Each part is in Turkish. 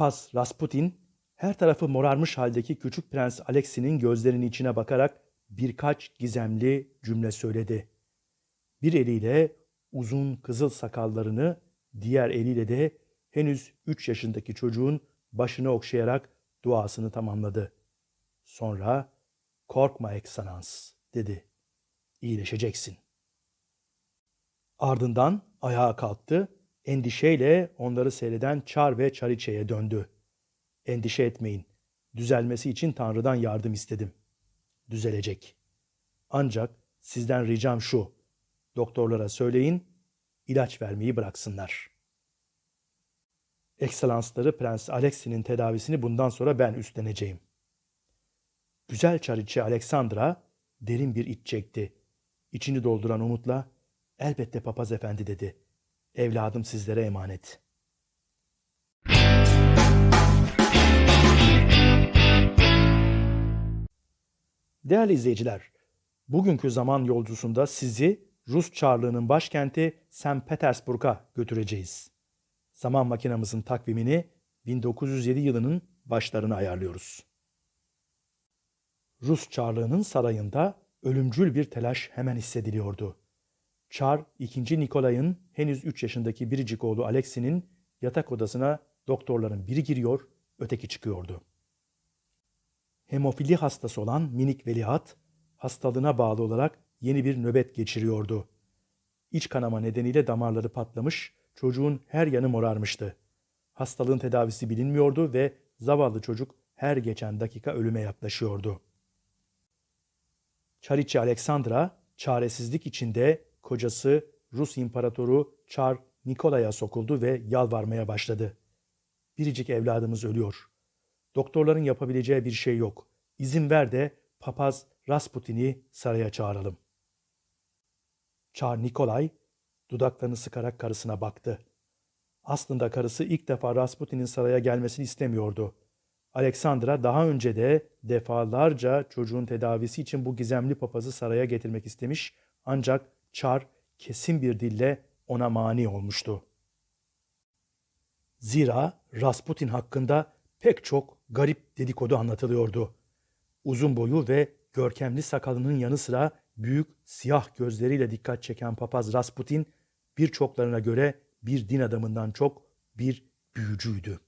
Papaz Rasputin her tarafı morarmış haldeki küçük prens Alexi'nin gözlerinin içine bakarak birkaç gizemli cümle söyledi. Bir eliyle uzun kızıl sakallarını, diğer eliyle de henüz 3 yaşındaki çocuğun başını okşayarak duasını tamamladı. Sonra korkma eksanans dedi. İyileşeceksin. Ardından ayağa kalktı, endişeyle onları seyreden Çar ve Çariçe'ye döndü. Endişe etmeyin. Düzelmesi için Tanrı'dan yardım istedim. Düzelecek. Ancak sizden ricam şu. Doktorlara söyleyin, ilaç vermeyi bıraksınlar. Ekselansları Prens Alexi'nin tedavisini bundan sonra ben üstleneceğim. Güzel çariçe Alexandra derin bir iç çekti. İçini dolduran umutla, elbette papaz efendi dedi. Evladım sizlere emanet.'' Değerli izleyiciler, bugünkü zaman yolcusunda sizi Rus Çarlığı'nın başkenti St. Petersburg'a götüreceğiz. Zaman makinamızın takvimini 1907 yılının başlarına ayarlıyoruz. Rus Çarlığı'nın sarayında ölümcül bir telaş hemen hissediliyordu. Çar 2. Nikolay'ın henüz 3 yaşındaki biricik oğlu Alexi'nin yatak odasına doktorların biri giriyor, öteki çıkıyordu. Hemofili hastası olan minik veliaht, hastalığına bağlı olarak yeni bir nöbet geçiriyordu. İç kanama nedeniyle damarları patlamış, çocuğun her yanı morarmıştı. Hastalığın tedavisi bilinmiyordu ve zavallı çocuk her geçen dakika ölüme yaklaşıyordu. Çariçe Alexandra çaresizlik içinde kocası Rus İmparatoru Çar Nikolay'a sokuldu ve yalvarmaya başladı. Biricik evladımız ölüyor. Doktorların yapabileceği bir şey yok. İzin ver de papaz Rasputin'i saraya çağıralım. Çar Nikolay dudaklarını sıkarak karısına baktı. Aslında karısı ilk defa Rasputin'in saraya gelmesini istemiyordu. Alexandra daha önce de defalarca çocuğun tedavisi için bu gizemli papazı saraya getirmek istemiş ancak Çar kesin bir dille ona mani olmuştu. Zira Rasputin hakkında pek çok garip dedikodu anlatılıyordu. Uzun boyu ve görkemli sakalının yanı sıra büyük siyah gözleriyle dikkat çeken papaz Rasputin birçoklarına göre bir din adamından çok bir büyücüydü.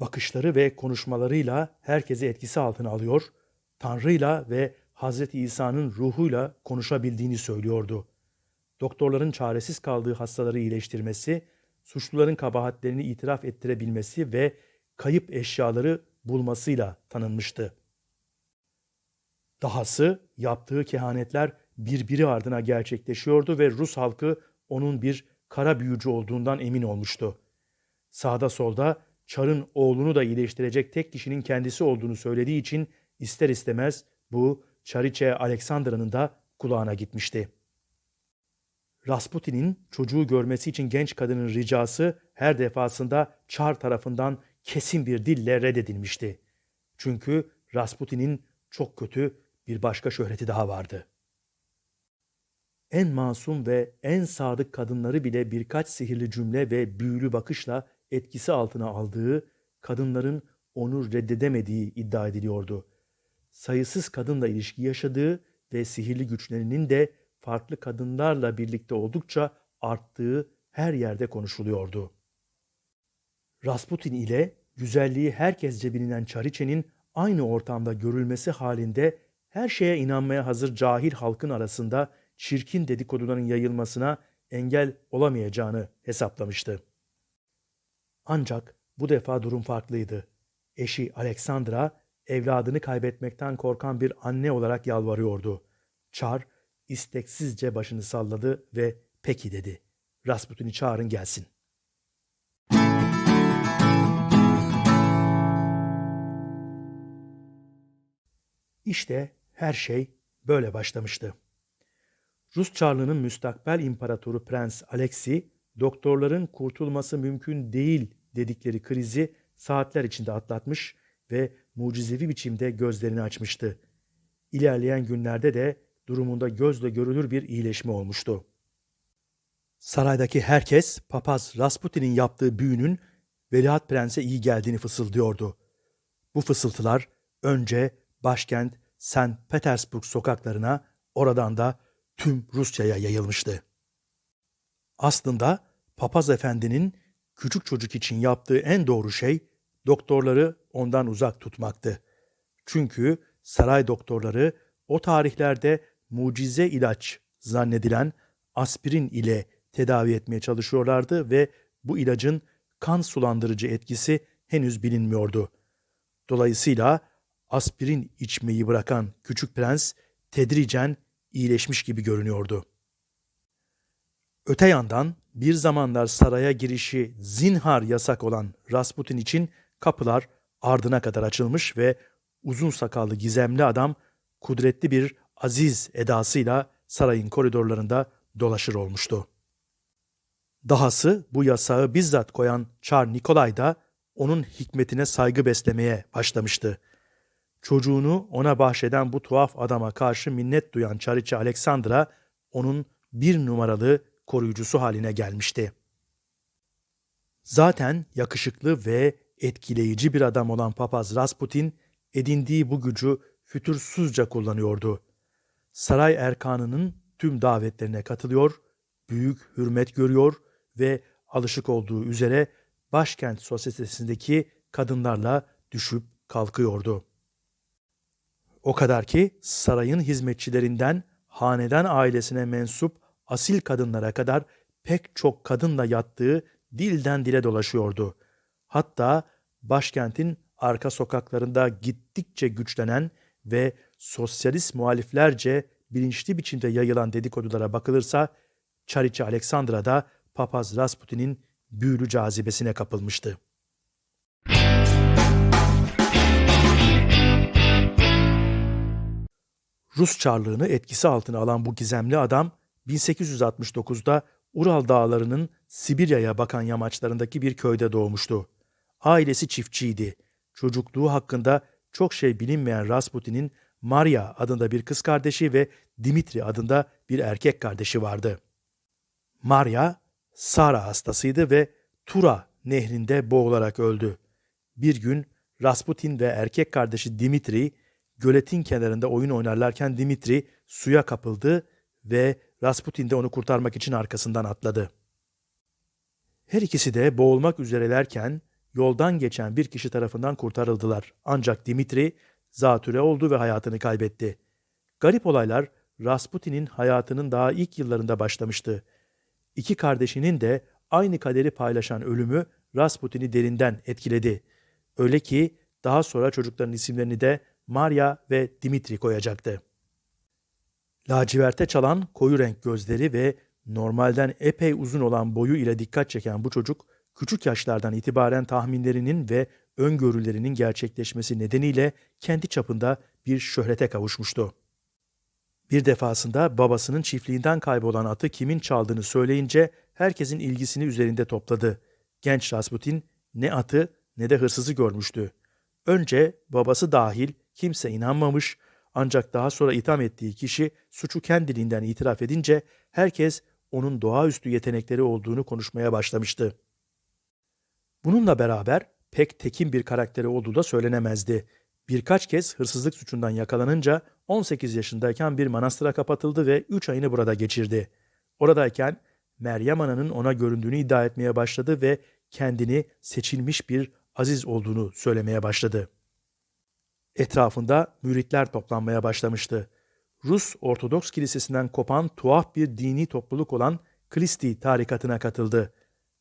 Bakışları ve konuşmalarıyla herkesi etkisi altına alıyor, Tanrı'yla ve Hazreti İsa'nın ruhuyla konuşabildiğini söylüyordu. Doktorların çaresiz kaldığı hastaları iyileştirmesi, suçluların kabahatlerini itiraf ettirebilmesi ve kayıp eşyaları bulmasıyla tanınmıştı. Dahası yaptığı kehanetler birbiri ardına gerçekleşiyordu ve Rus halkı onun bir kara büyücü olduğundan emin olmuştu. Sağda solda Çar'ın oğlunu da iyileştirecek tek kişinin kendisi olduğunu söylediği için ister istemez bu Çariçe Aleksandra'nın da kulağına gitmişti. Rasputin'in çocuğu görmesi için genç kadının ricası her defasında Çar tarafından kesin bir dille reddedilmişti. Çünkü Rasputin'in çok kötü bir başka şöhreti daha vardı. En masum ve en sadık kadınları bile birkaç sihirli cümle ve büyülü bakışla etkisi altına aldığı, kadınların onu reddedemediği iddia ediliyordu. Sayısız kadınla ilişki yaşadığı ve sihirli güçlerinin de farklı kadınlarla birlikte oldukça arttığı her yerde konuşuluyordu. Rasputin ile güzelliği herkesce bilinen Çariçe'nin aynı ortamda görülmesi halinde her şeye inanmaya hazır cahil halkın arasında çirkin dedikoduların yayılmasına engel olamayacağını hesaplamıştı. Ancak bu defa durum farklıydı. Eşi Alexandra evladını kaybetmekten korkan bir anne olarak yalvarıyordu. Çar isteksizce başını salladı ve peki dedi. Rasputin'i çağırın gelsin. İşte her şey böyle başlamıştı. Rus Çarlığı'nın müstakbel imparatoru Prens Alexi, doktorların kurtulması mümkün değil dedikleri krizi saatler içinde atlatmış ve mucizevi biçimde gözlerini açmıştı. İlerleyen günlerde de durumunda gözle görülür bir iyileşme olmuştu. Saraydaki herkes papaz Rasputin'in yaptığı büyünün Veliaht Prens'e iyi geldiğini fısıldıyordu. Bu fısıltılar önce başkent St. Petersburg sokaklarına, oradan da tüm Rusya'ya yayılmıştı. Aslında papaz efendinin küçük çocuk için yaptığı en doğru şey doktorları ondan uzak tutmaktı. Çünkü saray doktorları o tarihlerde mucize ilaç zannedilen aspirin ile tedavi etmeye çalışıyorlardı ve bu ilacın kan sulandırıcı etkisi henüz bilinmiyordu. Dolayısıyla aspirin içmeyi bırakan küçük prens tedricen iyileşmiş gibi görünüyordu. Öte yandan bir zamanlar saraya girişi zinhar yasak olan Rasputin için kapılar ardına kadar açılmış ve uzun sakallı gizemli adam kudretli bir aziz edasıyla sarayın koridorlarında dolaşır olmuştu. Dahası bu yasağı bizzat koyan Çar Nikolay da onun hikmetine saygı beslemeye başlamıştı. Çocuğunu ona bahşeden bu tuhaf adama karşı minnet duyan Çariçe Aleksandra onun bir numaralı koruyucusu haline gelmişti. Zaten yakışıklı ve etkileyici bir adam olan papaz Rasputin edindiği bu gücü fütursuzca kullanıyordu. Saray erkanının tüm davetlerine katılıyor, büyük hürmet görüyor ve alışık olduğu üzere başkent sosyetesindeki kadınlarla düşüp kalkıyordu. O kadar ki sarayın hizmetçilerinden hanedan ailesine mensup asil kadınlara kadar pek çok kadınla yattığı dilden dile dolaşıyordu. Hatta başkentin arka sokaklarında gittikçe güçlenen ve sosyalist muhaliflerce bilinçli biçimde yayılan dedikodulara bakılırsa Çariçe Aleksandra da papaz Rasputin'in büyülü cazibesine kapılmıştı. Rus Çarlığını etkisi altına alan bu gizemli adam 1869'da Ural dağlarının Sibirya'ya bakan yamaçlarındaki bir köyde doğmuştu. Ailesi çiftçiydi. Çocukluğu hakkında çok şey bilinmeyen Rasputin'in Maria adında bir kız kardeşi ve Dimitri adında bir erkek kardeşi vardı. Maria, Sara hastasıydı ve Tura nehrinde boğularak öldü. Bir gün Rasputin ve erkek kardeşi Dimitri göletin kenarında oyun oynarlarken Dimitri suya kapıldı ve Rasputin de onu kurtarmak için arkasından atladı. Her ikisi de boğulmak üzerelerken yoldan geçen bir kişi tarafından kurtarıldılar. Ancak Dimitri zatüre oldu ve hayatını kaybetti. Garip olaylar Rasputin'in hayatının daha ilk yıllarında başlamıştı. İki kardeşinin de aynı kaderi paylaşan ölümü Rasputin'i derinden etkiledi. Öyle ki daha sonra çocukların isimlerini de Maria ve Dimitri koyacaktı. Laciverte çalan koyu renk gözleri ve normalden epey uzun olan boyu ile dikkat çeken bu çocuk, küçük yaşlardan itibaren tahminlerinin ve öngörülerinin gerçekleşmesi nedeniyle kendi çapında bir şöhrete kavuşmuştu. Bir defasında babasının çiftliğinden kaybolan atı kimin çaldığını söyleyince herkesin ilgisini üzerinde topladı. Genç Rasputin ne atı ne de hırsızı görmüştü. Önce babası dahil kimse inanmamış ancak daha sonra itham ettiği kişi suçu kendiliğinden itiraf edince herkes onun doğaüstü yetenekleri olduğunu konuşmaya başlamıştı. Bununla beraber pek tekin bir karakteri olduğu da söylenemezdi. Birkaç kez hırsızlık suçundan yakalanınca 18 yaşındayken bir manastıra kapatıldı ve 3 ayını burada geçirdi. Oradayken Meryem Ana'nın ona göründüğünü iddia etmeye başladı ve kendini seçilmiş bir aziz olduğunu söylemeye başladı. Etrafında müritler toplanmaya başlamıştı. Rus Ortodoks Kilisesi'nden kopan tuhaf bir dini topluluk olan Kristi tarikatına katıldı.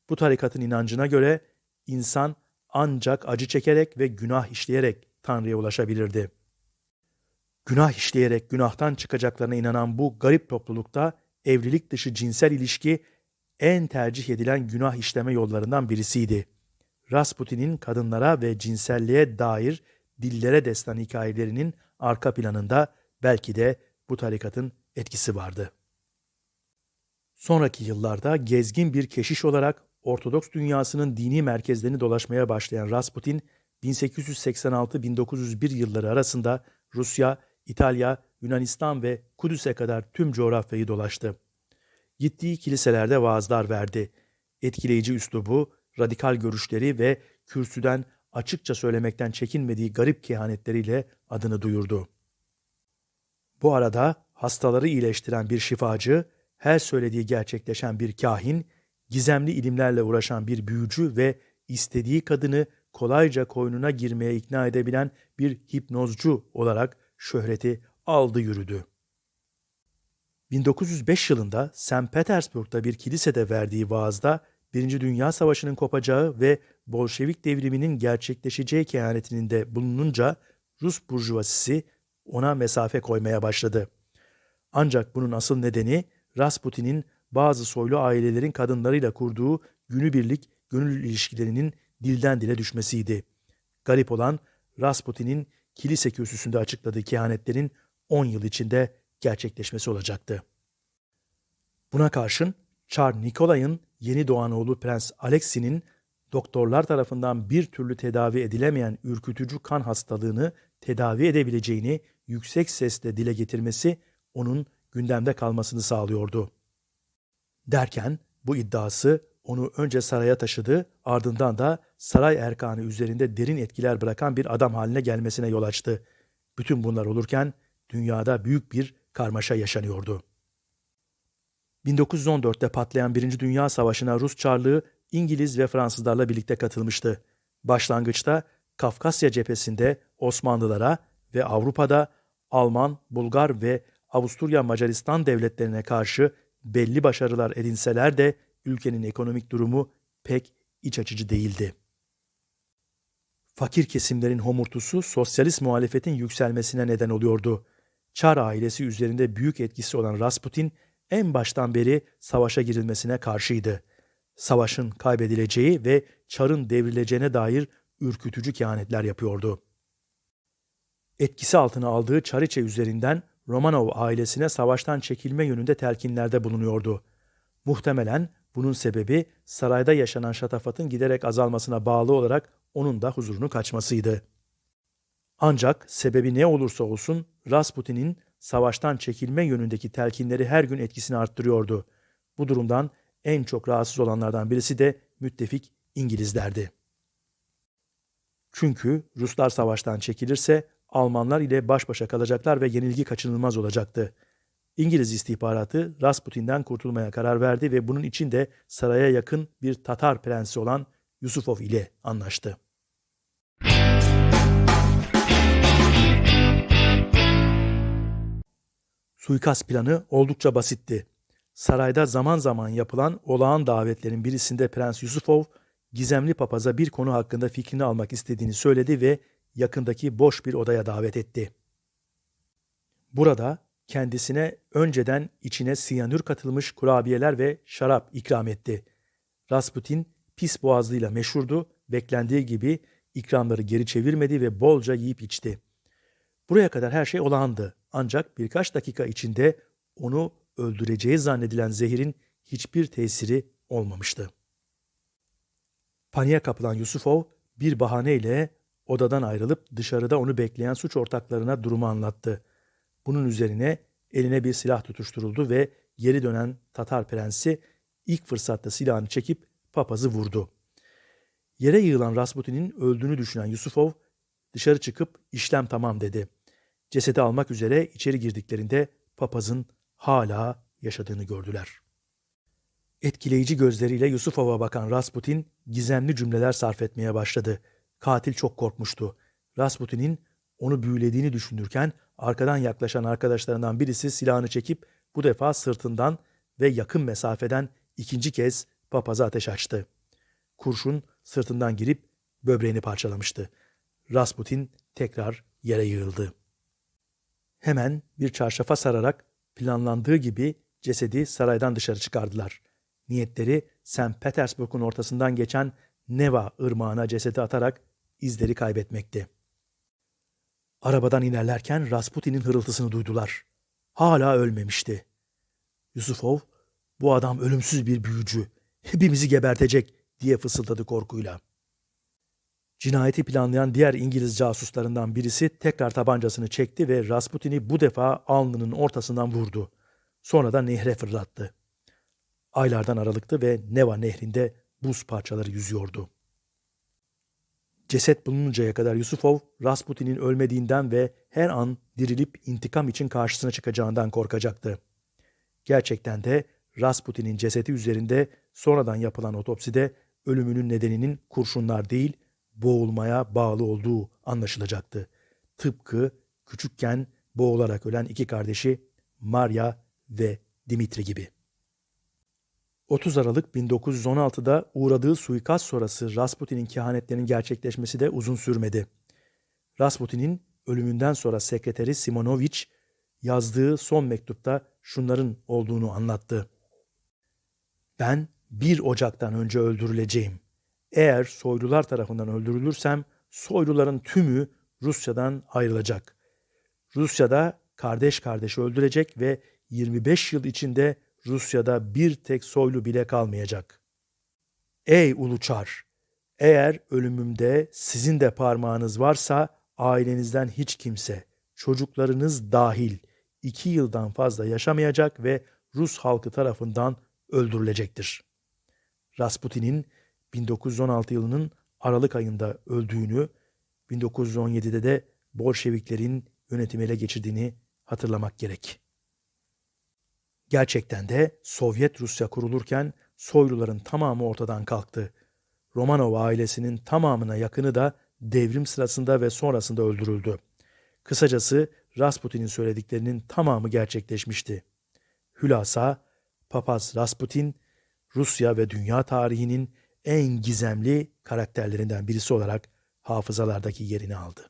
Bu tarikatın inancına göre insan ancak acı çekerek ve günah işleyerek Tanrı'ya ulaşabilirdi. Günah işleyerek günahtan çıkacaklarına inanan bu garip toplulukta evlilik dışı cinsel ilişki en tercih edilen günah işleme yollarından birisiydi. Rasputin'in kadınlara ve cinselliğe dair dillere destan hikayelerinin arka planında belki de bu tarikatın etkisi vardı. Sonraki yıllarda gezgin bir keşiş olarak Ortodoks dünyasının dini merkezlerini dolaşmaya başlayan Rasputin, 1886-1901 yılları arasında Rusya, İtalya, Yunanistan ve Kudüs'e kadar tüm coğrafyayı dolaştı. Gittiği kiliselerde vaazlar verdi. Etkileyici üslubu, radikal görüşleri ve kürsüden açıkça söylemekten çekinmediği garip kehanetleriyle adını duyurdu. Bu arada hastaları iyileştiren bir şifacı, her söylediği gerçekleşen bir kahin, gizemli ilimlerle uğraşan bir büyücü ve istediği kadını kolayca koynuna girmeye ikna edebilen bir hipnozcu olarak şöhreti aldı yürüdü. 1905 yılında St. Petersburg'da bir kilisede verdiği vaazda Birinci Dünya Savaşı'nın kopacağı ve Bolşevik devriminin gerçekleşeceği kehanetinin de bulununca Rus burjuvazisi ona mesafe koymaya başladı. Ancak bunun asıl nedeni Rasputin'in bazı soylu ailelerin kadınlarıyla kurduğu günübirlik gönül ilişkilerinin dilden dile düşmesiydi. Garip olan Rasputin'in kilise kürsüsünde açıkladığı kehanetlerin 10 yıl içinde gerçekleşmesi olacaktı. Buna karşın Çar Nikolay'ın yeni doğan oğlu Prens Alexi'nin doktorlar tarafından bir türlü tedavi edilemeyen ürkütücü kan hastalığını tedavi edebileceğini yüksek sesle dile getirmesi onun gündemde kalmasını sağlıyordu. Derken bu iddiası onu önce saraya taşıdı, ardından da saray erkanı üzerinde derin etkiler bırakan bir adam haline gelmesine yol açtı. Bütün bunlar olurken dünyada büyük bir karmaşa yaşanıyordu. 1914'te patlayan Birinci Dünya Savaşı'na Rus Çarlığı İngiliz ve Fransızlarla birlikte katılmıştı. Başlangıçta Kafkasya cephesinde Osmanlılara ve Avrupa'da Alman, Bulgar ve Avusturya Macaristan devletlerine karşı belli başarılar edinseler de ülkenin ekonomik durumu pek iç açıcı değildi. Fakir kesimlerin homurtusu sosyalist muhalefetin yükselmesine neden oluyordu. Çar ailesi üzerinde büyük etkisi olan Rasputin en baştan beri savaşa girilmesine karşıydı. Savaşın kaybedileceği ve Çar'ın devrileceğine dair ürkütücü kehanetler yapıyordu. Etkisi altına aldığı Çariçe üzerinden Romanov ailesine savaştan çekilme yönünde telkinlerde bulunuyordu. Muhtemelen bunun sebebi sarayda yaşanan şatafatın giderek azalmasına bağlı olarak onun da huzurunu kaçmasıydı. Ancak sebebi ne olursa olsun Rasputin'in savaştan çekilme yönündeki telkinleri her gün etkisini arttırıyordu. Bu durumdan en çok rahatsız olanlardan birisi de müttefik İngilizlerdi. Çünkü Ruslar savaştan çekilirse Almanlar ile baş başa kalacaklar ve yenilgi kaçınılmaz olacaktı. İngiliz istihbaratı Rasputin'den kurtulmaya karar verdi ve bunun için de saraya yakın bir Tatar prensi olan Yusufov ile anlaştı. Suikast planı oldukça basitti. Sarayda zaman zaman yapılan olağan davetlerin birisinde Prens Yusufov, gizemli papaza bir konu hakkında fikrini almak istediğini söyledi ve yakındaki boş bir odaya davet etti. Burada kendisine önceden içine siyanür katılmış kurabiyeler ve şarap ikram etti. Rasputin pis boğazlıyla meşhurdu, beklendiği gibi ikramları geri çevirmedi ve bolca yiyip içti. Buraya kadar her şey olağandı ancak birkaç dakika içinde onu öldüreceği zannedilen zehirin hiçbir tesiri olmamıştı. Paniğe kapılan Yusufov bir bahaneyle odadan ayrılıp dışarıda onu bekleyen suç ortaklarına durumu anlattı. Bunun üzerine eline bir silah tutuşturuldu ve geri dönen Tatar prensi ilk fırsatta silahını çekip papazı vurdu. Yere yığılan Rasputin'in öldüğünü düşünen Yusufov dışarı çıkıp işlem tamam dedi. Cesedi almak üzere içeri girdiklerinde papazın hala yaşadığını gördüler. Etkileyici gözleriyle Yusufov'a bakan Rasputin gizemli cümleler sarf etmeye başladı. Katil çok korkmuştu. Rasputin'in onu büyülediğini düşünürken arkadan yaklaşan arkadaşlarından birisi silahını çekip bu defa sırtından ve yakın mesafeden ikinci kez papaza ateş açtı. Kurşun sırtından girip böbreğini parçalamıştı. Rasputin tekrar yere yığıldı. Hemen bir çarşafa sararak planlandığı gibi cesedi saraydan dışarı çıkardılar. Niyetleri St. Petersburg'un ortasından geçen Neva ırmağına cesedi atarak izleri kaybetmekti. Arabadan inerlerken Rasputin'in hırıltısını duydular. Hala ölmemişti. Yusufov, bu adam ölümsüz bir büyücü, hepimizi gebertecek diye fısıldadı korkuyla. Cinayeti planlayan diğer İngiliz casuslarından birisi tekrar tabancasını çekti ve Rasputin'i bu defa alnının ortasından vurdu. Sonra da nehre fırlattı. Aylardan aralıktı ve Neva nehrinde buz parçaları yüzüyordu. Ceset bulununcaya kadar Yusufov, Rasputin'in ölmediğinden ve her an dirilip intikam için karşısına çıkacağından korkacaktı. Gerçekten de Rasputin'in cesedi üzerinde sonradan yapılan otopside ölümünün nedeninin kurşunlar değil, boğulmaya bağlı olduğu anlaşılacaktı. Tıpkı küçükken boğularak ölen iki kardeşi Maria ve Dimitri gibi. 30 Aralık 1916'da uğradığı suikast sonrası Rasputin'in kehanetlerinin gerçekleşmesi de uzun sürmedi. Rasputin'in ölümünden sonra sekreteri Simonovich yazdığı son mektupta şunların olduğunu anlattı. Ben 1 Ocak'tan önce öldürüleceğim. Eğer soylular tarafından öldürülürsem soyluların tümü Rusya'dan ayrılacak. Rusya'da kardeş kardeşi öldürecek ve 25 yıl içinde Rusya'da bir tek soylu bile kalmayacak. Ey Uluçar! Eğer ölümümde sizin de parmağınız varsa ailenizden hiç kimse, çocuklarınız dahil iki yıldan fazla yaşamayacak ve Rus halkı tarafından öldürülecektir. Rasputin'in 1916 yılının Aralık ayında öldüğünü, 1917'de de Bolşeviklerin yönetimi ele geçirdiğini hatırlamak gerek. Gerçekten de Sovyet Rusya kurulurken soyluların tamamı ortadan kalktı. Romanov ailesinin tamamına yakını da devrim sırasında ve sonrasında öldürüldü. Kısacası Rasputin'in söylediklerinin tamamı gerçekleşmişti. Hülasa, Papaz Rasputin, Rusya ve dünya tarihinin en gizemli karakterlerinden birisi olarak hafızalardaki yerini aldı.